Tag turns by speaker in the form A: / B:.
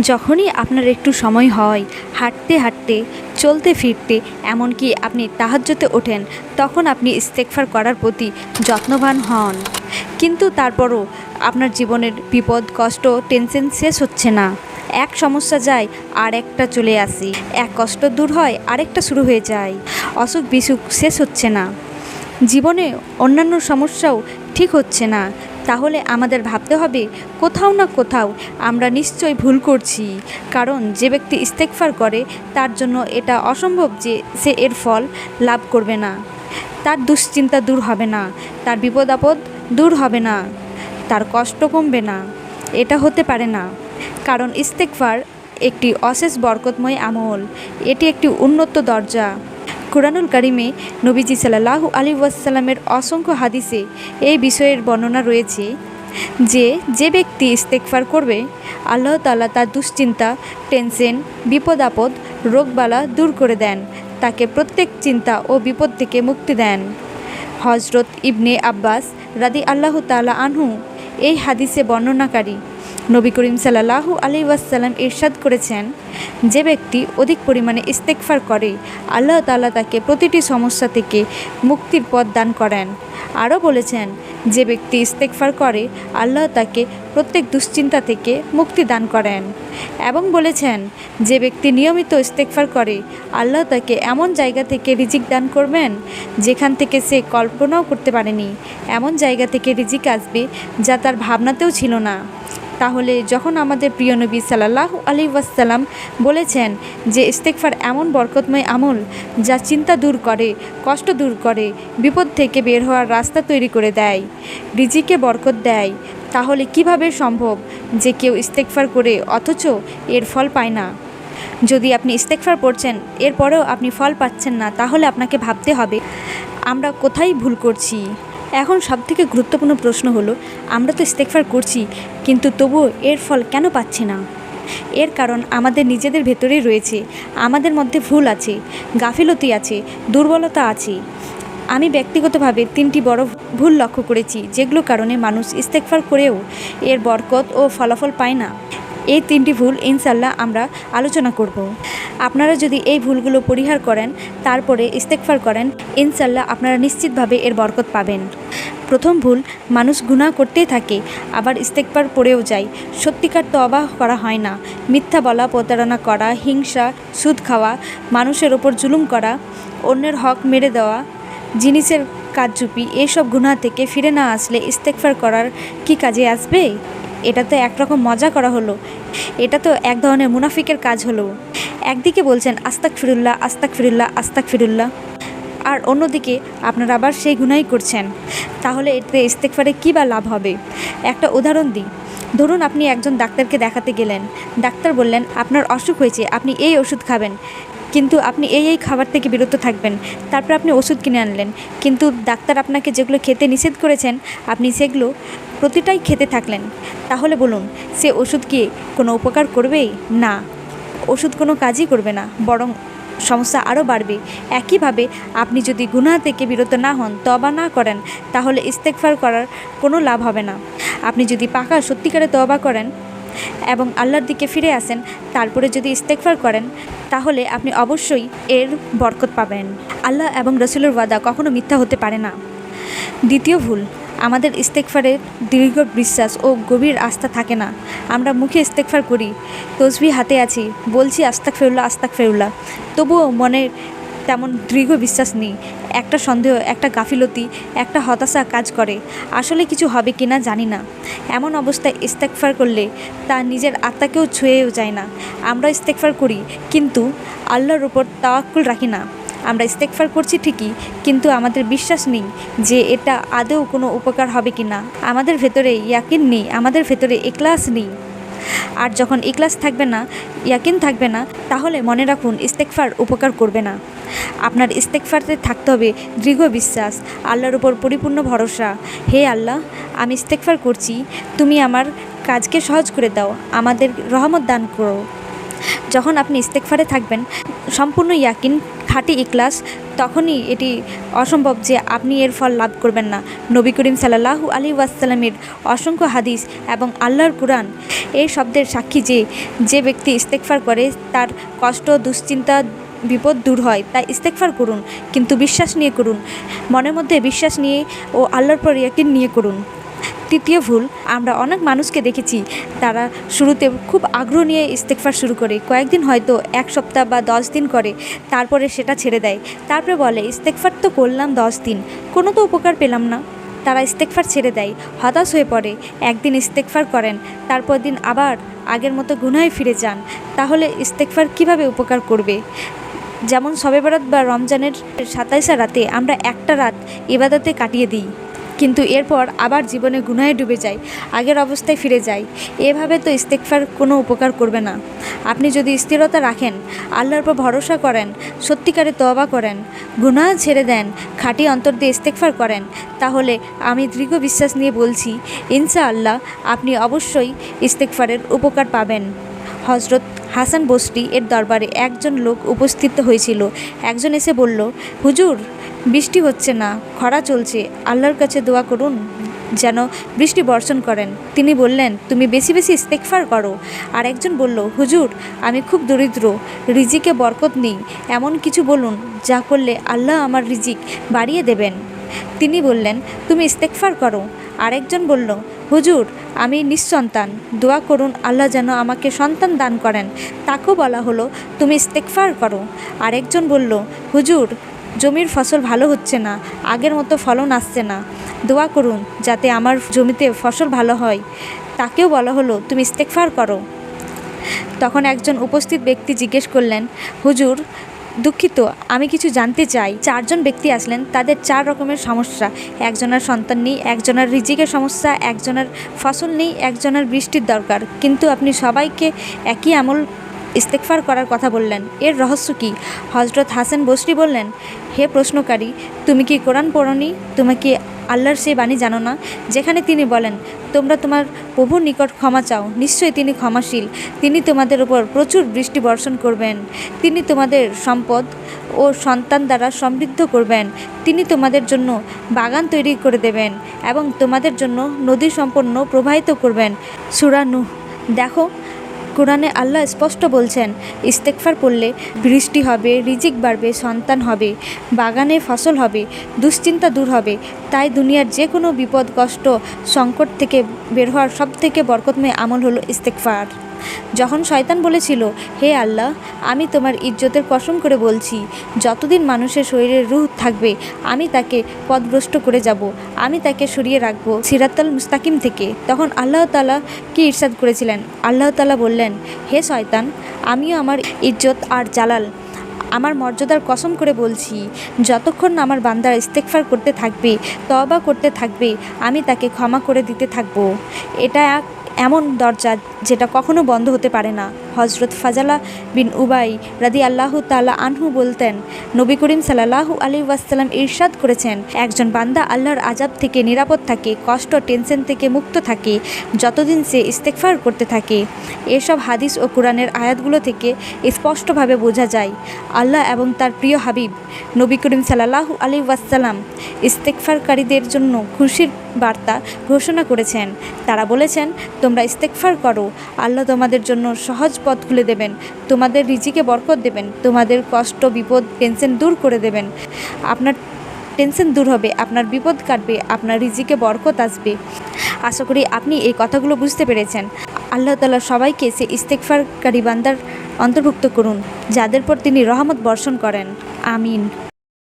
A: যখনই আপনার একটু সময় হয়, হাঁটতে হাঁটতে, চলতে ফিরতে এমনকি আপনি তাহাজ্জতে ওঠেন, তখন আপনি ইস্তেকফার করার প্রতি যত্নবান হন। কিন্তু তারপরও আপনার জীবনের বিপদ, কষ্ট, টেনশন শেষ হচ্ছে না। এক সমস্যা যায়, আর একটা চলে আসে। এক কষ্ট দূর হয়, আরেকটা শুরু হয়ে যায়। অসুখ বিসুখ শেষ হচ্ছে না। জীবনে অন্যান্য সমস্যাও ঠিক হচ্ছে না। তাহলে আমাদের ভাবতে হবে, কোথাও না কোথাও আমরা নিশ্চয়ই ভুল করছি। কারণ যে ব্যক্তি ইস্তেকফার করে, তার জন্য এটা অসম্ভব যে সে এর ফল লাভ করবে না। তার দুশ্চিন্তা দূর হবে না, তার বিপদ আপদ দূর হবে না, তার কষ্ট কমবে না, এটা হতে পারে না। কারণ ইস্তেকফার একটি অশেষ বরকতময় আমল, এটি একটি উন্নত দরজা। কুরআনুল কারিমে নবীজি সাল্লাল্লাহু আলী ওয়াসাল্লামের অসংখ্য হাদিসে এই বিষয়ের বর্ণনা রয়েছে যে যে ব্যক্তি ইস্তেকফার করবে, আল্লাহ তাআলা তার দুশ্চিন্তা, টেনশন বিপদ আপদ রোগবালা দূর করে দেন, তাকে প্রত্যেক চিন্তা ও বিপদ থেকে মুক্তি দেন। হজরত ইবনে আব্বাস রাদি আল্লাহ তাআলা আনহু এই হাদিসে বর্ণনাকারী নবী করিম সাল্লাল্লাহু আলী ওয়াসাল্লাম ইরশাদ করেছেন, যে ব্যক্তি অধিক পরিমাণে ইস্তেকফার করে, আল্লাহ তাআলা তাকে প্রতিটি সমস্যা থেকে মুক্তির পথ দান করেন। আরও বলেছেন, যে ব্যক্তি ইস্তেকফার করে, আল্লাহ তাকে প্রত্যেক দুশ্চিন্তা থেকে মুক্তি দান করেন। এবং বলেছেন, যে ব্যক্তি নিয়মিত ইস্তেকফার করে, আল্লাহ তাকে এমন জায়গা থেকে রিজিক দান করবেন, যেখান থেকে সে কল্পনাও করতে পারেনি। এমন জায়গা থেকে রিজিক আসবে যা তার ভাবনাতেও ছিল না। তাহলে যখন আমাদের প্রিয় নবী সাল্লাহ আলী ওয়াসাল্লাম বলেছেন যে ইস্তেকফার এমন বরকতময় আমল যা চিন্তা দূর করে, কষ্ট দূর করে, বিপদ থেকে বের হওয়ার রাস্তা তৈরি করে দেয়, রিজিকে বরকত দেয়, তাহলে কীভাবে সম্ভব যে কেউ ইস্তেকফার করে অথচ এর ফল পায় না? যদি আপনি ইস্তেকফার পড়ছেন, এরপরেও আপনি ফল পাচ্ছেন না, তাহলে আপনাকে ভাবতে হবে, আমরা কোথায় ভুল করছি? এখন সবথেকে গুরুত্বপূর্ণ প্রশ্ন হলো, আমরা তো ইস্তেকফার করছি, কিন্তু তবুও এর ফল কেন পাচ্ছি না? এর কারণ আমাদের নিজেদের ভেতরেই রয়েছে, আমাদের মধ্যে ভুল আছে, গাফিলতি আছে, দুর্বলতা আছে। আমি ব্যক্তিগতভাবে তিনটি বড় ভুল লক্ষ্য করেছি যেগুলো কারণে মানুষ ইস্তেকফার করেও এর বরকত ও ফলাফল পায় না। এই তিনটি ভুল ইনশাল্লাহ আমরা আলোচনা করব। আপনারা যদি এই ভুলগুলো পরিহার করেন, তারপরে ইস্তেকফার করেন ইনশাল্লাহ আপনারা নিশ্চিতভাবে এর বরকত পাবেন। প্রথম ভুল মানুষ গুনাহ করতেই থাকে, আবার ইস্তেকবার পড়েও যায়। সত্যিকার তো তবা করা হয় না। মিথ্যা বলা, প্রতারণা করা, হিংসা, সুদ খাওয়া, মানুষের ওপর জুলুম করা, অন্যের হক মেরে দেওয়া, জিনিসের কারচুপি এইসব গুনাহ থেকে ফিরে না আসলে ইস্তেকফার করার কি কাজে আসবে? এটা তো একরকম মজা করা হলো। এটা তো এক ধরনের মুনাফিকের কাজ হলো। একদিকে বলছেন আস্তাক ফিরুল্লাহ আস্তাক ফিরুল্লাহ আস্তাক ফিরুল্লাহ আর অন্যদিকে, আপনারা আবার সেই গুনাই করছেন। তাহলে এতে ইস্তেকফারে কী বা লাভ হবে? একটা উদাহরণ দিই। ধরুন আপনি একজন ডাক্তারকে দেখাতে গেলেন। ডাক্তার বললেন, আপনার অসুখ হয়েছে, আপনি এই ওষুধ খাবেন। কিন্তু আপনি এই এই খাবার থেকে বিরত থাকবেন। তারপর আপনি ওষুধ কিনে আনলেন। কিন্তু ডাক্তার আপনাকে যেগুলো খেতে নিষেধ করেছেন, আপনি সেগুলো প্রতিটাই খেতে থাকলেন। তাহলে বলুন, সে ওষুধ কি কোনো উপকার করবেই? না। ওষুধ কোনো কাজই করবে না, বরং সমস্যা আরও বাড়বে। একইভাবে আপনি যদি গুনাহ থেকে বিরত না হন তবা না করেন, তাহলে ইস্তেকফার করার কোনো লাভ হবে না। আপনি যদি পাকা সত্যিকারে তবা করেন এবং আল্লাহর দিকে ফিরে আসেন, তারপরে যদি ইস্তেকফার করেন, তাহলে আপনি অবশ্যই এর বরকত পাবেন। আল্লাহ এবং রসুলের ওয়াদা কখনো মিথ্যা হতে পারে না। দ্বিতীয় ভুল আমাদের ইস্তেকফারের দীর্ঘ বিশ্বাস ও গভীর আস্থা থাকে না। আমরা মুখে ইস্তেকফার করি, তসবি হাতে আছি, বলছি আস্তাক ফেরুল্লাহ আস্তাক ফেরুল্লাহ তবুও মনের তেমন দৃঢ় বিশ্বাস নেই। একটা সন্দেহ, একটা গাফিলতি, একটা হতাশা কাজ করে। আসলে কিছু হবে কি না জানি না। এমন অবস্থায় ইস্তেকফার করলে তা নিজের আত্মাকেও ছুঁয়েও যায় না। আমরা ইস্তেকফার করি, কিন্তু আল্লাহর উপর তাওয়াক্কুল রাখি না। আমরা ইস্তেকফার করছি ঠিকই, কিন্তু আমাদের বিশ্বাস নেই যে এটা আদৌ কোনো উপকার হবে কি না। আমাদের ভেতরে ইয়াকিন নেই, আমাদের ভেতরে এক্লাস নেই। আর যখন ইকলাস থাকবে না, ইয়াকিন থাকবে না, তাহলে মনে রাখুন ইস্তেকফার উপকার করবে না। আপনার ইস্তেকফারতে থাকতে হবে দৃঢ় বিশ্বাস, আল্লাহর উপর পরিপূর্ণ ভরসা। হে আল্লাহ, আমি ইস্তেকফার করছি, তুমি আমার কাজকে সহজ করে দাও, আমাদের রহমত দান করো। যখন আপনি ইস্তেকফারে থাকবেন, সম্পূর্ণ ইয়াকিন খাঁটি ইকলাস তখনই এটি অসম্ভব যে আপনি এর ফল লাভ করবেন না। নবী করিম সাল্লাহু আলী ওয়াসাল্লামের অসংখ্য হাদিস এবং আল্লাহর কুরআন এই শব্দের সাক্ষী যে যে ব্যক্তি ইস্তেকফার করে তার কষ্ট, দুশ্চিন্তা, বিপদ দূর হয় তাই ইস্তেকফার করুন, কিন্তু বিশ্বাস নিয়ে করুন। মনের মধ্যে বিশ্বাস নিয়ে ও আল্লাহর পর ইয়াকিন নিয়ে করুন। তৃতীয় ভুল, আমরা অনেক মানুষকে দেখেছি, তারা শুরুতে খুব আগ্রহ নিয়ে ইস্তেকফার শুরু করে, কয়েকদিন হয়তো এক সপ্তাহ বা দশ দিন করে, তারপরে সেটা ছেড়ে দেয়। তারপরে বলে ইস্তেকফার তো করলাম দশ দিন, কোনো তো উপকার পেলাম না। তারা ইস্তেকফার ছেড়ে দেয়, হতাশ হয়ে পড়ে, একদিন ইস্তেকফার করেন, তারপর দিন আবার আগের মতো গুনায় ফিরে যান, তাহলে ইস্তেকফার কীভাবে উপকার করবে? যেমন শবে বরাত বা রমজানের সাতাইশা রাতে আমরা একটা রাত ইবাদতে কাটিয়ে দিই। কিন্তু এরপর আবার জীবনে গুনায় ডুবে যাই আগের অবস্থায় ফিরে যাই এভাবে তো ইস্তেকফার কোনো উপকার করবে না। আপনি যদি স্থিরতা রাখেন, আল্লাহর উপর ভরসা করেন, সত্যিকারে তওবা করেন, গুনাহ ছেড়ে দেন, খাঁটি অন্তর দিয়ে ইস্তেকফার করেন, তাহলে আমি দৃঢ় বিশ্বাস নিয়ে বলছি, ইনশাআল্লাহ আপনি অবশ্যই ইস্তেকফারের উপকার পাবেন। হজরত হাসান বসরি এর দরবারে একজন লোক উপস্থিত হয়েছিল। একজন এসে বলল, হুজুর বৃষ্টি হচ্ছে না, খরা চলছে, আল্লাহর কাছে দোয়া করুন। যেন বৃষ্টি বর্ষণ করেন। তিনি বললেন, তুমি বেশি বেশি ইস্তেকফার করো। আর একজন বলল, হুজুর, আমি খুব দরিদ্র, রিজিকে বরকত নেই। এমন কিছু বলুন, যা করলে আল্লাহ আমার রিজিক বাড়িয়ে দেবেন। তিনি বললেন, তুমি ইস্তেকফার করো। আরেকজন বলল, হুজুর, আমি নিঃসন্তান। দোয়া করুন, আল্লাহ যেন আমাকে সন্তান দান করেন। তাকেও বলা হলো, তুমি ইস্তেকফার করো। আরেকজন বলল, হুজুর জমির ফসল ভালো হচ্ছে না, আগের মতো ফলন আসছে না। দোয়া করুন যাতে আমার জমিতে ফসল ভালো হয়। তাকেও বলা হলো, তুমি ইস্তেকফার করো। তখন একজন উপস্থিত ব্যক্তি জিজ্ঞেস করলেন, হুজুর, দুঃখিত, আমি কিছু জানতে চাই। চারজন ব্যক্তি আসলেন, তাদের চার রকমের সমস্যা। একজনের সন্তান নেই, একজনের রিজিকের সমস্যা, একজনের ফসল নেই, একজনের বৃষ্টির দরকার। কিন্তু আপনি সবাইকে একই আমল ইস্তেকফার করার কথা বললেন। এর রহস্য কি? হজরত হাসান বসরি বললেন, হে প্রশ্নকারী, তুমি কি কোরআন পড়নি? তুমি কি আল্লাহর সেই বাণী জানো না? যেখানে তিনি বলেন, তোমরা তোমার প্রভুর নিকট ক্ষমা চাও। নিশ্চয়ই তিনি ক্ষমাশীল। তিনি তোমাদের উপর প্রচুর বৃষ্টি বর্ষণ করবেন। তিনি তোমাদের সম্পদ ও সন্তান দ্বারা সমৃদ্ধ করবেন। তিনি তোমাদের জন্য বাগান তৈরি করে দেবেন এবং তোমাদের জন্য নদী সম্পন্ন প্রবাহিত করবেন। সুরানু দেখো কোরআনে আল্লাহ স্পষ্ট বলছেন ইস্তেকফার পড়লে বৃষ্টি হবে, রিজিক বাড়বে, সন্তান হবে, বাগানে ফসল হবে, দুশ্চিন্তা দূর হবে, তাই দুনিয়ার যে কোনো বিপদ, কষ্ট, সংকট থেকে বের হওয়ার সবথেকে বরকতময় আমল হলো ইস্তেকফার যখন শয়তান বলেছিল, হে আল্লাহ, আমি তোমার ইজ্জতের কসম করে বলছি, যতদিন মানুষের শরীরে রুহ থাকবে, আমি তাকে পদভ্রষ্ট করে যাব, আমি তাকে সরিয়ে রাখব সিরাতাল মুস্তাকিম থেকে। তখন আল্লাহ তালা কি ইরশাদ করেছিলেন? আল্লাহ তালা বললেন, হে শয়তান, আমিও আমার ইজ্জত আর জালাল, আমার মর্যাদার কসম করে বলছি, যতক্ষণ আমার বান্দার ইস্তেকফার করতে থাকবে তবা করতে থাকবে, আমি তাকে ক্ষমা করে দিতে থাকব। এটা এক এমন দরজা যেটা কখনো বন্ধ হতে পারে না। হজরত ফাজালা বিন উবাই রাদি আল্লাহ তালা আনহু বলতেন, নবী করিম সাল্লাহু আলী ওয়াসাল্লাম ইরশাদ করেছেন, একজন বান্দা আল্লাহর আজাব থেকে নিরাপদ থাকে, কষ্ট, টেনশন থেকে মুক্ত থাকে, যতদিন সে ইস্তেকফার করতে থাকে। এসব হাদিস ও কোরআনের আয়াতগুলো থেকে স্পষ্টভাবে বোঝা যায়, আল্লাহ এবং তার প্রিয় হাবিব, নবী করিম সাল্লাহু আলী ওয়াসাল্লাম ইস্তেকফারকারীদের জন্য খুশির বার্তা ঘোষণা করেছেন। তারা বলেছেন তোমরা ইস্তেকফার করো। আল্লাহ তোমাদের জন্য সহজ পথ খুলে দেবেন। তোমাদের রিজিকে বরকত দেবেন। তোমাদের কষ্ট, বিপদ, টেনশন দূর করে দেবেন। আপনার টেনশন দূর হবে, আপনার বিপদ কাটবে, আপনার রিজিকে বরকত আসবে। আশা করি আপনি এই কথাগুলো বুঝতে পেরেছেন। আল্লাহ তালা সবাইকে সে ইস্তেকফারকারী বান্দার অন্তর্ভুক্ত করুন, যাদের পর তিনি রহমত বর্ষণ করেন। আমিন।